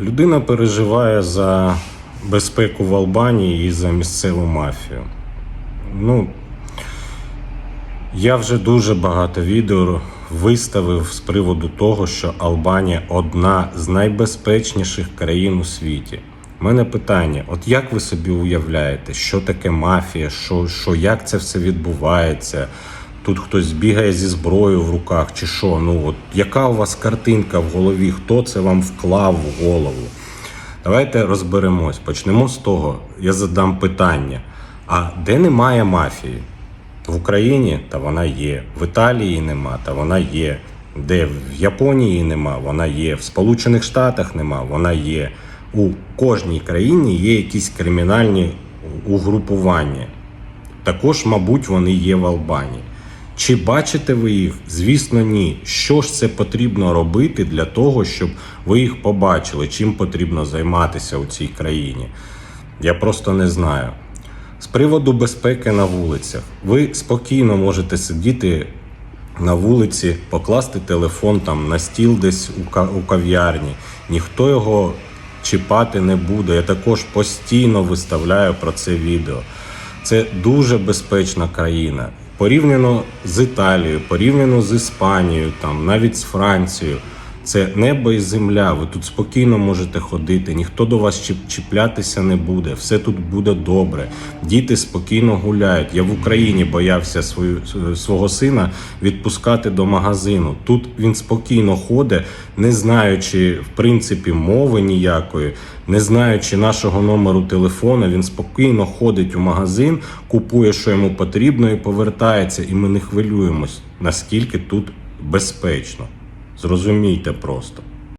Людина переживає за безпеку в Албанії і за місцеву мафію. Ну, я вже дуже багато відео виставив з приводу того, що Албанія одна з найбезпечніших країн у світі. У мене питання: от як ви собі уявляєте, що таке мафія, що, що як це все відбувається? Тут хтось бігає зі зброєю в руках, чи що? Ну от яка у вас картинка в голові? Хто це вам вклав в голову? Давайте розберемось. Почнемо з того. Я задам питання: а де немає мафії? В Україні та вона є, в Італії нема, та вона є. Де в Японії нема, вона є, в Сполучених Штатах нема, вона є. У кожній країні є якісь кримінальні угрупування. Також, мабуть, вони є в Албанії. Чи бачите ви їх? Звісно, ні. Що ж це потрібно робити для того, щоб ви їх побачили? Чим потрібно займатися у цій країні? Я просто не знаю. З приводу безпеки на вулицях, ви спокійно можете сидіти на вулиці, покласти телефон там на стіл десь у кав'ярні. Ніхто його чіпати не буде. Я також постійно виставляю про це відео. Це дуже безпечна країна. Порівняно з Італією, порівняно з Іспанією, там навіть з Францією. Це небо і земля. Ви тут спокійно можете ходити, ніхто до вас чіп- чіплятися не буде. Все тут буде добре. Діти спокійно гуляють. Я в Україні боявся свою свого сина відпускати до магазину. Тут він спокійно ходить, не знаючи в принципі мови ніякої, не знаючи нашого номеру телефона. Він спокійно ходить у магазин, купує, що йому потрібно, і повертається. І ми не хвилюємось, наскільки тут безпечно. Зрозумійте просто.